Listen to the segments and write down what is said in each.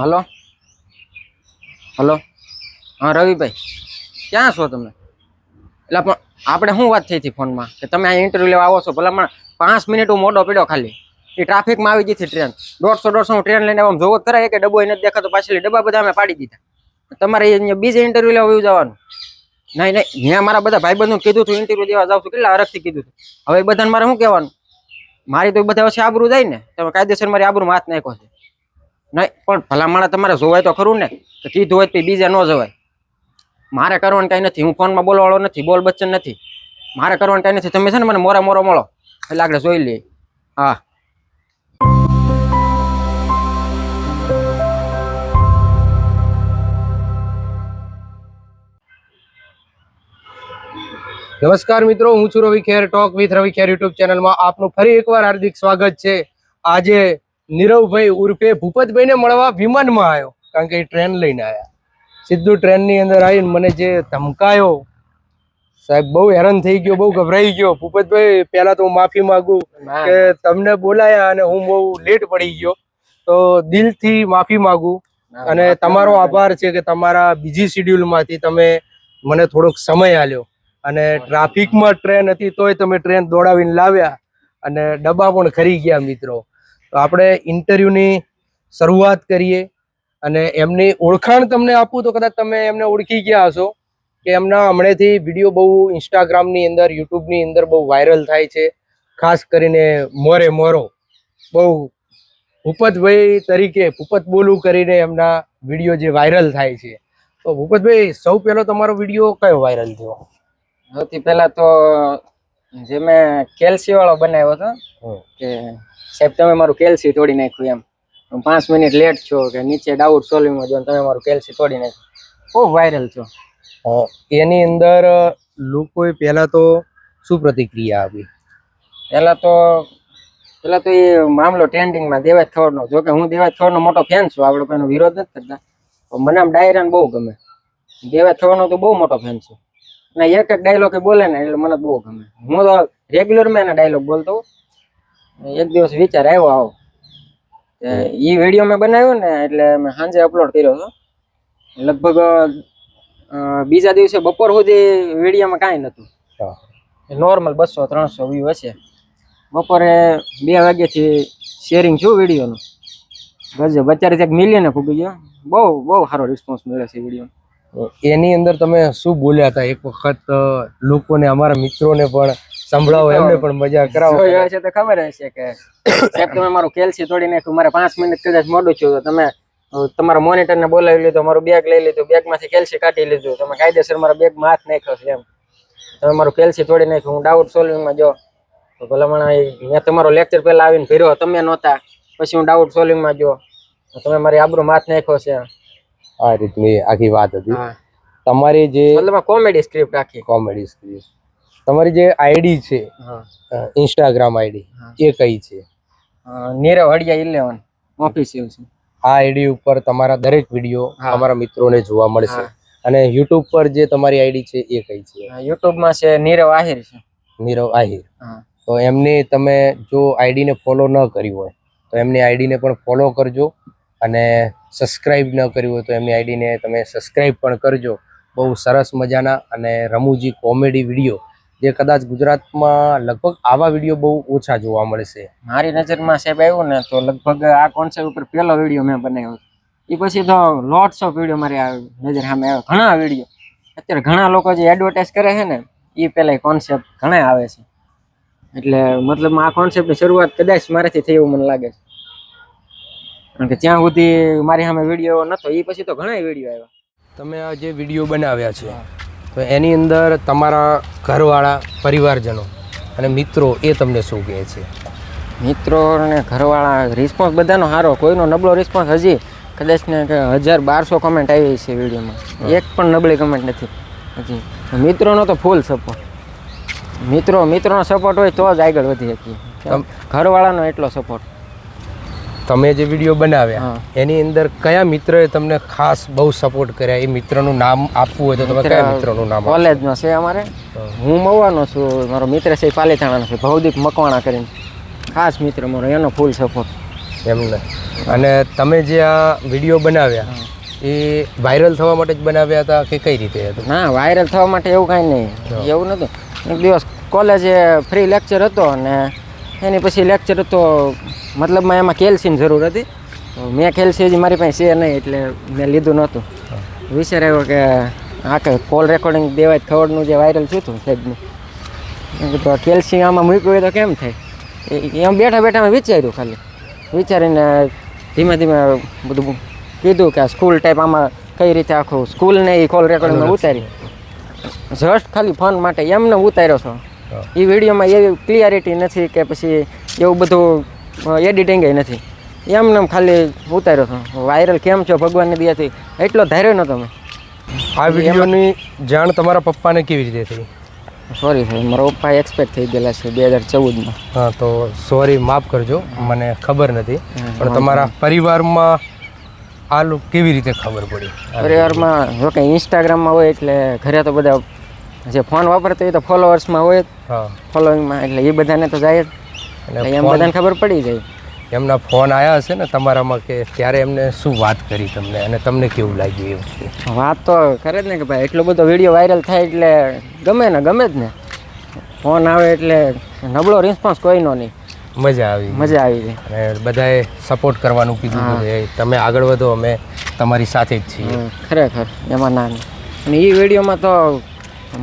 Hello? Hello? હા, રવિભાઈ, ક્યાં છો તમે? એટલે પણ આપણે શું વાત થઈ હતી ફોનમાં? કે તમે આ ઇન્ટરવ્યૂ લેવા આવો છો? ભલામણ પાંચ મિનિટ હું મોડો પડ્યો ખાલી. એ ટ્રાફિકમાં આવી ગઈ ટ્રેન દોઢસો દોઢસો હું ટ્રેન લઈને આમ જોવો કરાય કે ડબ્બો એને દેખાતો પાછળ ડબ્બા બધા અમે પાડી દીધા. તમારે અહીંયા બીજે ઇન્ટરવ્યૂ લેવા વયું જવાનું? નહીં નહીં ત્યાં મારા બધા ભાઈબંધો કીધું હતું ઇન્ટરવ્યૂ દેવા જાવ છું. કેટલા અરગથી કીધું હતું હવે બધાને મારે શું કહેવાનું? મારી તો બધા વચ્ચે આબરૂ જાય ને? તમે કાયદેસર મારી આબરું હાથ નાખો છે. નહીં, પણ ભલામણા તમારે જોવાય તો ખરું ને. તો કીધું હોય તો બીજા ન જવાય. મારે કરવાનું કાંઈ નથી, હું ફોનમાં બોલવાળો નથી, બોલ બચ્ચન નથી. મારે કરવાનું કાંઈ નથી, તમે છે ને મને મોરા મોરો મળો. એટલે આગળ જોઈ લઈએ. હા. નમસ્કાર મિત્રો, હું છું Ravi Kher talk with Ravi Kher YouTube ચેનલમાં આપનું ફરી એકવાર હાર્દિક સ્વાગત છે. આજે નીરવભાઈ ઉર્ફે ભૂપતભાઈને મળવા વિમાનમાં આવ્યો કારણ કે એ ટ્રેન લઈને આવ્યા. સીધું ટ્રેનની અંદર આવીને મને જે ધમકાયો સાહેબ બહુ હેરાન થઈ ગયો બહુ ગભરાઈ ગયો. ભૂપતભાઈ પહેલા તો હું માફી માગું કે તમને બોલાયા અને હું બહુ લેટ પડી ગયો. તો દિલથી માફી માગું અને તમારો આભાર છે કે તમારા બીજી શિડ્યુલમાંથી તમે મને થોડોક સમય આલ્યો અને ટ્રાફિકમાં ટ્રેન હતી તોય તમે ટ્રેન દોડાવીને લાવ્યા અને ડબ્બા પણ ખરી ગયા મિત્રો. તો આપણે ઇન્ટરવ્યુની શરૂઆત કરીએ અને એમની ઓળખાણ તમને આપું તો કદાચ તમે એમને ઓળખી ગયા હશો કે એમના હમણાંથી વીડિયો બહુ ઇન્સ્ટાગ્રામની અંદર યુટ્યુબની અંદર બહુ વાયરલ થાય છે. ખાસ કરીને મોરે મોરો. બહુ ભૂપતભાઈ તરીકે ભૂપત બોલું કરીને એમના વીડિયો જે વાયરલ થાય છે. તો ભૂપતભાઈ સૌ પહેલો તમારો વીડિયો કયો વાયરલ થયો? સૌથી પહેલા તો જે મેં કેલ્સી વાળો બનાવ્યો હતો કે સાહેબ તમે મારું કેલ્સી તોડી નાખ્યું એમ. હું પાંચ મિનિટ લેટ છો કે નીચે ડાઉટ સોલ્વિંગમાં જો તમે મારું કેલ્સી તોડી નાખ્યું. બહુ વાયરલ છો. એની અંદર લોકોએ પહેલા તો શું પ્રતિક્રિયા આપી? પહેલા તો પહેલાં તો એ મામલો ટ્રેન્ડિંગમાં દેવાજ થોડનો જો કે હું દેવાજ થોડનો મોટો ફેન છું આપણે કોઈનો વિરોધ નથી કરતા. પણ મને આમ ડાયરાને બહુ ગમે. દેવાજ થોડનો તો બહુ મોટો ફેન છું. અને એક એક ડાયલોગ બોલે ને એટલે મને બહુ ગમે. હું તો રેગ્યુલરમાં એના ડાયલોગ બોલતો. એક દિવસ વિચાર આવ્યો આવો. એ વીડિયો મેં બનાવ્યો ને એટલે મેં સાંજે અપલોડ કર્યો હતો. લગભગ બીજા દિવસે બપોર સુધી વિડીયોમાં કાંઈ નહોતું. નોર્મલ બસો ત્રણસો વ્યૂ હશે. બપોરે બે વાગ્યાથી શેરિંગ છું વિડીયોનું ગજબ અત્યારે ત્યાં મિલિયને ફૂગી ગયો. બહુ બહુ સારો રિસ્પોન્સ મળે છે વીડિયો એની અંદર તમે શું બોલ્યા હતા? એક વખત લોકોને અમારા મિત્રોને પણ સંભળાવો એમને પણ મજા કરાવો. જોયો છે તો ખબર હશે કે સાહેબ તમે મારું કેલ્સી તોડી નાખ્યું મારે પાંચ મિનિટ કદાચ મોડું થયું તો તમે તમારા મોનિટર ને બોલાવી લીધો મારું બેગ લઈ લીધું બેગમાંથી કેલ્સી કાઢી લીધું. તમે કાયદેસર મારા બેગમાં હાથ નાખ્યો છે એમ. તમે મારું કેલ્સી તોડી નાખ્યું. હું ડાઉટ સોલ્વિંગમાં જો તો ભલામણ મેં તમારો લેક્ચર પહેલા આવીને ભર્યો તમે નહોતા. પછી હું ડાઉટ સોલ્વિંગમાં જો તમે મારી આબરૂ માથ નાખ્યો છે આ રીતની આખી વાત હતી. તમારી જે મતલબ કોમેડી સ્ક્રિપ્ટ રાખી કોમેડી સ્ક્રીન તમારી જે આઈડી છે ઇન્સ્ટાગ્રામ આઈડી એ કઈ છે? નીરવ હડિયા ઇલેવન ઓફિસિયલ છે. આ આઈડી ઉપર તમારા દરેક વીડિયો. અમારા મિત્રોને જોવા મળશે. અને યુટ્યુબ પર જે તમારી આઈડી છે એ કઈ છે? યુટ્યુબમાં છે નીરવ આહિર છે. નીરવ આહિર. તો એમની તમે જો આઈડીને ફોલો ન કરી હોય તો એમની આઈડીને પણ ફોલો કરજો. અને સબસ્ક્રાઇબ ન કર્યું હોય તો એમની આઈડીને તમે સબસ્ક્રાઇબ પણ કરજો. બહુ સરસ મજાના અને રમૂજી કોમેડી વીડિયો જે કદાચ ગુજરાતમાં લગભગ આવા વીડિયો બહુ ઓછા જોવા મળશે. મારી નજરમાં સાહેબ આવ્યું ને તો લગભગ આ કોન્સેપ્ટ ઉપર પહેલો વીડિયો મેં બનાવ્યો એ પછી તો લોટ્સ ઓફ વીડિયો મારી નજર સામે આવ્યો. ઘણા વીડિયો. અત્યારે ઘણા લોકો જે એડવર્ટાઇઝ કરે છે ને એ પહેલા કોન્સેપ્ટ ઘણા આવે છે. એટલે મતલબ આ કોન્સેપ્ટની શરૂઆત કદાચ મારાથી થઈ એવું મને લાગે છે. કારણ કે ત્યાં સુધી મારી સામે વીડિયો નહોતો એ પછી તો ઘણા વીડિયો આવ્યા. તમે આ જે વીડિયો બનાવ્યા છે તો એની અંદર તમારા ઘરવાળા પરિવારજનો અને મિત્રો એ તમને શું કહે છે? મિત્રો અને ઘરવાળા રિસ્પોન્સ બધાનો સારો. કોઈનો નબળો રિસ્પોન્સ હજી કદાચ ને હજાર બારસો કમેન્ટ આવી છે વિડીયોમાં. એક પણ નબળી કમેન્ટ નથી. હજી. મિત્રોનો તો ફૂલ સપોર્ટ મિત્રો મિત્રોનો સપોર્ટ હોય તો જ આગળ વધી શકીએ. ઘરવાળાનો એટલો સપોર્ટ તમે જે વીડિયો બનાવ્યા. એની અંદર કયા મિત્રએ તમને ખાસ બહુ સપોર્ટ કર્યા? એ મિત્રનું નામ આપવું હોય તો તમે કયા મિત્રનું નામ કોલેજમાં છે અમારે. હું. મવાનો છું મારો મિત્ર છે પાલીતાણાનો છે ભૌદિક મકવાણા કરીને. ખાસ મિત્ર મારો એનો ફૂલ સપોર્ટ એમને અને તમે જે આ વીડિયો બનાવ્યા એ વાયરલ થવા માટે જ બનાવ્યા હતા કે કઈ રીતે હતું? ના વાયરલ થવા માટે એવું કાંઈ નહીં. એવું નહોતું. એક દિવસ કોલેજે ફ્રી લેક્ચર હતો અને એની પછી લેક્ચર હતો મતલબમાં એમાં કેલ્સીની જરૂર હતી. મેં કેલ્સી હજી મારી પાસે છે નહીં એટલે મેં લીધું નહોતું. વિચાર આવ્યો કે આ કોલ રેકોર્ડિંગ દેવાય ખવડનું જે વાયરલ થયું હતું સાહેબનું. મેં કીધું કેલ્સી આમાં મૂક્યું હોય તો કેમ થાય? એ- એમ બેઠા બેઠા મેં વિચાર્યું ખાલી. વિચારીને ધીમે ધીમે બધું કીધું કે આ સ્કૂલ ટાઈપ આમાં કઈ રીતે આખું સ્કૂલને એ કોલ રેકોર્ડિંગમાં ઉતારી જસ્ટ ખાલી ફોન માટે એમને ઉતાર્યો છો. એ વિડીયોમાં એવી ક્લિયરિટી નથી કે પછી એવું બધું એડિટિંગ નથી. એમને ખાલી ઉતાર્યો હતો. વાયરલ કેમ છો ભગવાનની દયાથી? એટલો ધાર્યો ન મેં. આ વિડીયોની જાણ તમારા પપ્પાને કેવી રીતે થઈ? સોરી સર મારા પપ્પા એક્સપેક્ટ થઈ ગયેલા છે બે હજાર ચૌદમાં. હા તો સોરી માફ કરજો. મને ખબર નથી. પણ તમારા પરિવારમાં આ લોક કેવી રીતે ખબર પડી? પરિવારમાં જો કે ઇન્સ્ટાગ્રામમાં હોય એટલે ઘરે તો બધા જે ફોન વાપરતા હોય તો ફોલોઅર્સમાં હોય જ. ફોલોઈંગમાં એટલે એ બધાને તો જાય જ. અને એમ બધાને ખબર પડી જાય એમના ફોન આવ્યા હશે ને તમારામાં કે ત્યારે એમને શું વાત કરી તમને અને તમને કેવું લાગ્યું એવું વાત તો ખરે જ ને કે ભાઈ એટલો બધો વીડિયો વાયરલ થાય એટલે ગમે ને ગમે જ ને. ફોન આવે એટલે નબળો રિસ્પોન્સ કોઈનો નહીં. મજા આવી. મજા આવી ગઈ. અને બધાએ સપોર્ટ કરવાનું કીધું. તમે આગળ વધો અમે તમારી સાથે જ છીએ. ખરેખર એમાં ના. અને એ વિડીયોમાં તો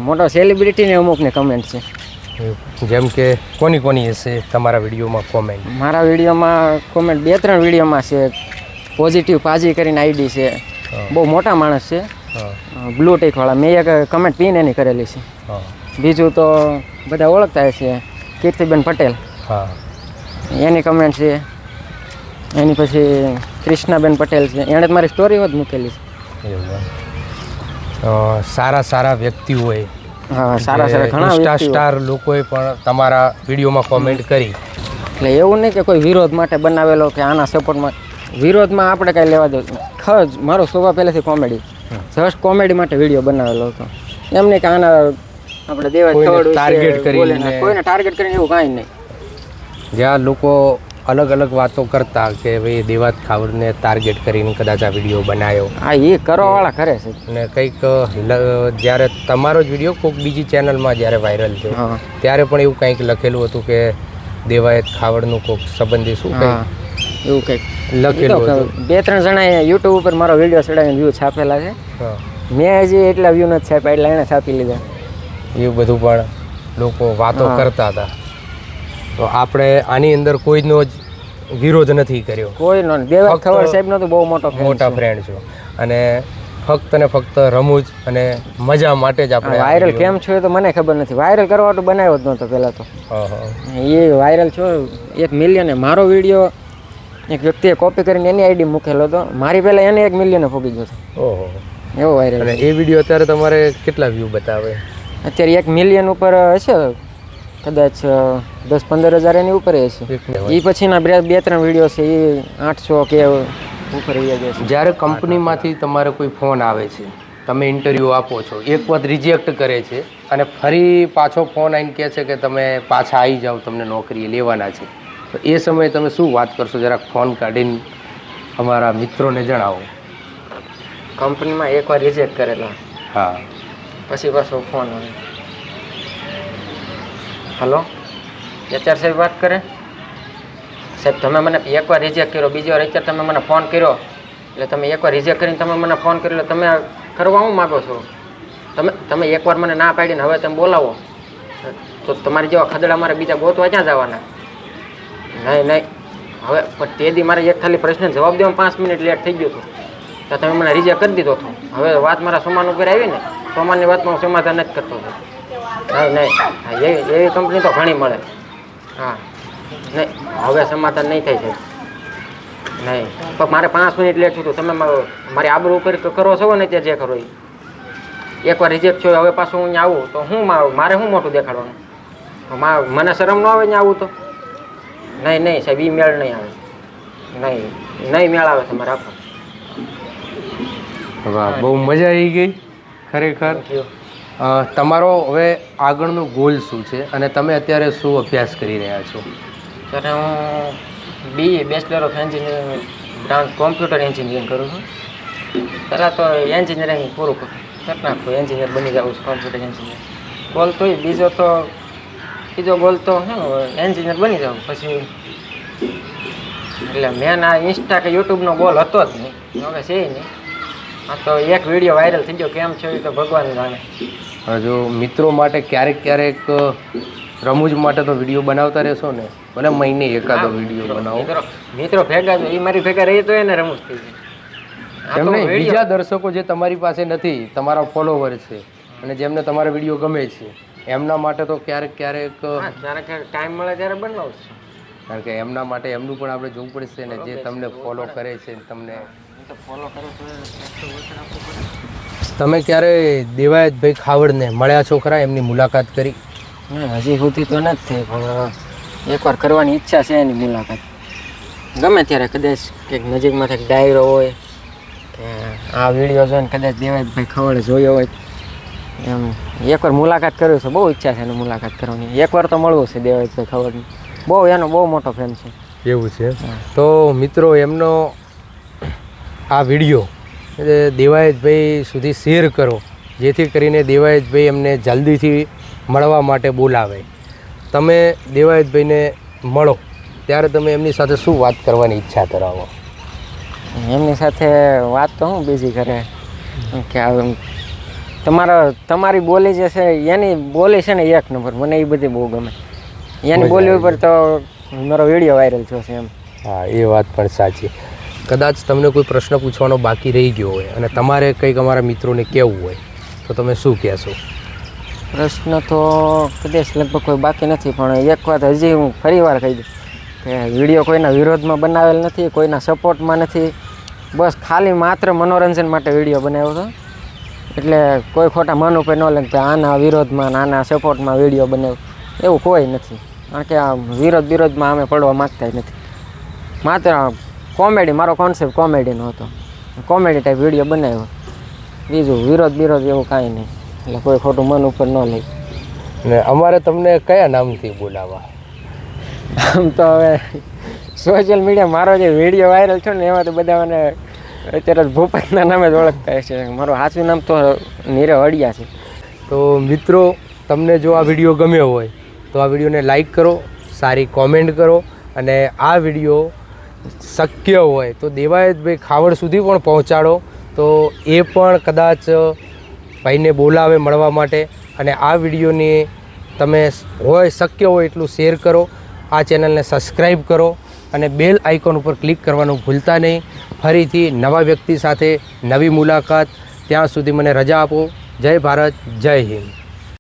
મોટો સેલિબ્રિટીને અમુકને કમેન્ટ છે. જેમ કે કોની કોની હશે તમારા વિડીયોમાં કોમેન્ટ મારા વિડીયોમાં કોમેન્ટ બે ત્રણ વિડીયોમાં છે. પોઝિટિવ પાજી કરીને આઈડી છે. બહુ મોટા માણસ છે. બ્લુ ટીકવાળા મેં એક કમેન્ટ પીને એની કરેલી છે. બીજું તો બધા ઓળખતા છે કીર્તિબેન પટેલ. હા. એની કમેન્ટ છે. એની પછી કૃષ્ણાબેન પટેલ છે. એણે મારી સ્ટોરી જ મૂકેલી છે. સારા સારા વ્યક્તિ હોય. હા સારા સારા ઘણા ઇન્સ્ટા સ્ટાર લોકોએ પણ તમારા વિડીયોમાં કોમેન્ટ કરી. એટલે એવું નહીં કે કોઈ વિરોધ માટે બનાવેલો કે આના સપોર્ટમાં વિરોધમાં આપણે કાંઈ લેવા દે. ખજ મારો સ્વભાવ પહેલેથી કોમેડી જસ્ટ કોમેડી માટે વીડિયો બનાવેલો હતો. એમ નહીં કે આના આપણે દેવા ટાર્ગેટ કરી કરીને- કોઈને ટાર્ગેટ કરીને એવું કાંઈ નહીં. જ્યાં લોકો અલગ અલગ વાતો કરતા કે ભાઈ દેવાત ખાવડને ટાર્ગેટ કરીને કદાચ આ વીડિયો બનાવ્યો હા એ કરવાવાળા કરે છે. અને કંઈક જ્યારે તમારો જ વીડિયો કોઈક બીજી ચેનલમાં જ્યારે વાયરલ થયો ત્યારે પણ એવું કંઈક લખેલું હતું કે દેવાયત ખાવડનું કોઈક સંબંધી શું કંઈક એવું કંઈક. લખેલું હતું. બે ત્રણ જણા યુટ્યુબ ઉપર મારો વીડિયો ચડાવીને વ્યૂ છાપેલા છે. મેં હજી એટલા વ્યૂ નથી છાપ્યા એટલે એણે છાપી લીધા. એવું બધું પણ લોકો વાતો કરતા હતા. તો આપણે આની અંદર કોઈનો જ વિરોધ નથી કર્યો. કોઈ નો દેવા ખબર સાહેબ નો તો બહુ મોટો મોટા. ફ્રેન્ડ છો. અને ફક્ત ને ફક્ત રમૂજ અને મજા માટે જ આપણે વાયરલ કેમ છો એ તો મને ખબર નથી. વાયરલ કરવા તો બનાવ્યો જ નહોતો પહેલાં તો. એ વાયરલ છો એક મિલિયને મારો વીડિયો એક વ્યક્તિએ કોપી કરીને એની આઈડી મૂકેલો હતો. મારી પહેલાં એને એક મિલિયને ફૂગી ગયો હતો. ઓહો. એવો વાયરલ એ વીડિયો અત્યારે તમારે કેટલા વ્યૂ બતાવે? અત્યારે એક મિલિયન ઉપર હશે. કદાચ દસ પંદર હજાર એની ઉપર હશે. એ પછીના બે બે ત્રણ વીડિયો છે એ આઠસો કે ઉપર ગયા છે જ્યારે કંપનીમાંથી તમારે કોઈ ફોન આવે છે તમે ઇન્ટરવ્યૂ આપો છો એક વખત રિજેક્ટ કરે છે અને ફરી પાછો ફોન આવીને કહે છે કે તમે પાછા આવી જાઓ તમને નોકરી લેવાના છે તો એ સમયે તમે શું વાત કરશો? જરાક ફોન કાઢીને અમારા મિત્રોને જણાવો. કંપનીમાં એકવાર રિજેક્ટ કરેલા. હા. પછી પાછો ફોન આવે હલો? એચઆર સાહેબ વાત કરે? સાહેબ, તમે મને એકવાર રિજેક્ટ કર્યો, બીજી વાર એચઆર તમે મને ફોન કર્યો, એટલે તમે એકવાર રિજેક્ટ કરીને તમે મને ફોન કર્યો, એટલે તમે કરવા હું માગો છો? તમે તમે એકવાર મને ના પાડીને હવે તમે બોલાવો. તો તમારી જેવા ખદડા મારે બીજા ગોતવા ક્યાં જવાના? નહીં નહીં. હવે, પણ તે દી મારે એક ખાલી પ્રશ્ન જવાબ દેવામાં પાંચ મિનિટ લેટ થઈ ગયું હતું. તો તમે મને રિજેક્ટ કરી દીધો હતો હવે વાત મારા સોમાન ઉપર આવી ને સોમાનની વાતમાં હું સમાધાન નથી કરતો હતો. નહીં નહીં. હા, એવી એવી કંપની તો ઘણી મળે. હા. નહીં હવે સમાધાન નહીં થાય છે. નહીં. પણ મારે પાંચ મિનિટ લેટ થયું તમે મારી આબરૂ ઉપર કરો છો ને તે જે કરો એ એકવાર રિજેક્ટ થયો હવે પાછું હું આવું તો હું મારે શું મોટું દેખાડવાનું? મને શરમ ન આવે ને આવું તો? નહીં નહીં સાહેબ એ મેળ નહીં આવે. નહીં નહીં મેળ આવે તમારે આખો. વાહ બહુ મજા આવી ગઈ ખરેખર. તમારો હવે આગળનો ગોલ શું છે અને તમે અત્યારે શું અભ્યાસ કરી રહ્યા છો? ત્યારે હું B bachelor of engineering branch computer engineering કરું છું. પહેલાં તો એન્જિનિયરિંગ પૂરું કર- નાખું એન્જિનિયર બની જાઉં છું કોમ્પ્યુટર એન્જિનિયર ગોલ તો બીજો તો, બીજો ગોલ તો શું એન્જિનિયર બની જાઉં. પછી, એટલે મેન આ ઇન્સ્ટા કે યુટ્યુબનો ગોલ હતો જ નહીં. હવે છે નહીં. આ તો એક વીડિયો વાયરલ થઈ ગયો. કેમ છે એ તો ભગવાન જાણે. જો મિત્રો માટે ક્યારેક ક્યારેક રમૂજ માટે તો વીડિયો બનાવતા રહેશો ને? ભલે મહિને એકાદો વીડિયો બનાવો. મિત્રો ભેગા એ મારી ભેગા રહી તો એને રમૂજ થઈ જાય બીજા દર્શકો જે તમારી પાસે નથી તમારા ફોલોવર છે અને જેમને તમારા વીડિયો ગમે છે એમના માટે તો ક્યારેક ક્યારેક ટાઈમ મળે ત્યારે બનાવશું કારણ કે એમના માટે એમનું પણ આપણે જોવું પડશે ને જે તમને ફોલો કરે છે તમને. ફોલો કરો તો તમે ક્યારે દેવાયતભાઈ ખાવડને મળ્યા છો ખરા એમની મુલાકાત કરી. હજી સુધી તો નથી થઈ પણ એકવાર કરવાની ઈચ્છા છે એની મુલાકાત. ગમે ત્યારે કદાચ કંઈક નજીકમાં કંઈક ડાયરો હોય કે આ વીડિયો જોઈને કદાચ દેવાયતભાઈ ખવડે જોયો હોય એમ એકવાર મુલાકાત કરવી છે. બહુ ઈચ્છા છે એની મુલાકાત કરવાની. એકવાર તો મળવું છે દેવાયતભાઈ ખવડને. બહુ એનો બહુ મોટો ફેન છે. એવું છે? તો મિત્રો એમનો આ વીડિયો દેવાયતભાઈ સુધી શેર કરો જેથી કરીને દેવાયતભાઈ એમને જલ્દીથી મળવા માટે બોલાવે. તમે દેવાયતભાઈને મળો ત્યારે તમે એમની સાથે શું વાત કરવાની ઈચ્છા ધરાવો? એમની સાથે વાત તો હું બીજી કરે. કે તમારા તમારી બોલી જે છે એની બોલી છે ને એક નંબર મને એ બધી બહુ ગમે. એની બોલી ઉપર તો મારો વીડિયો વાયરલ થયો છે એમ. હા એ વાત પણ સાચી. કદાચ તમને કોઈ પ્રશ્ન પૂછવાનો બાકી રહી ગયો હોય અને તમારે કંઈક અમારા મિત્રોને કહેવું હોય, તો તમે શું કહેશો? પ્રશ્ન તો કદાચ લગભગ કોઈ બાકી નથી, પણ એક વાત હજી હું ફરી વાર કહી દઉં કે વીડિયો કોઈના વિરોધમાં બનાવેલ નથી, કોઈના સપોર્ટમાં નથી. બસ ખાલી માત્ર મનોરંજન માટે વીડિયો બનાવ્યો હતો. એટલે કોઈ ખોટા મન ઉપર ન લે કે આના વિરોધમાં આના સપોર્ટમાં વીડિયો બનાવ્યો. એવું કોઈ નથી. કારણ કે આ વિરોધ વિરોધમાં અમે પડવા માગતા નથી. માત્ર કોમેડી મારો કોન્સેપ્ટ કોમેડીનો હતો. કોમેડી ટાઈપ વીડિયો બનાવ્યો. બીજું વિરોધ વિરોધ એવું કાંઈ નહીં. એટલે કોઈ ખોટું મન ઉપર ન લઈ. ને અમારે તમને કયા નામથી બોલાવવા આમ તો હવે સોશિયલ મીડિયા મારો જે વીડિયો વાયરલ થયો ને એમાં તો બધા મને અત્યારે ભૂપતના નામે જ ઓળખતા છે મારું સાચું નામ તો નીરવ અડિયા છે. તો મિત્રો તમને જો આ વીડિયો ગમ્યો હોય તો આ વિડીયોને લાઈક કરો સારી કોમેન્ટ કરો અને આ વીડિયો શક્ય હોય તો દેવાયતભાઈ ખાવડ સુધી પણ પહોંચાડો. તો એ પણ કદાચ ભાઈને બોલાવે મળવા માટે અને આ વિડીયોને તમે હોય શક્ય હોય એટલું શેર કરો. આ ચેનલને સબસ્ક્રાઈબ કરો અને બેલ આઇકોન ઉપર ક્લિક કરવાનું ભૂલતા નહીં. ફરીથી નવા વ્યક્તિ સાથે નવી મુલાકાત. ત્યાં સુધી મને રજા આપો. જય ભારત, જય હિન્દ.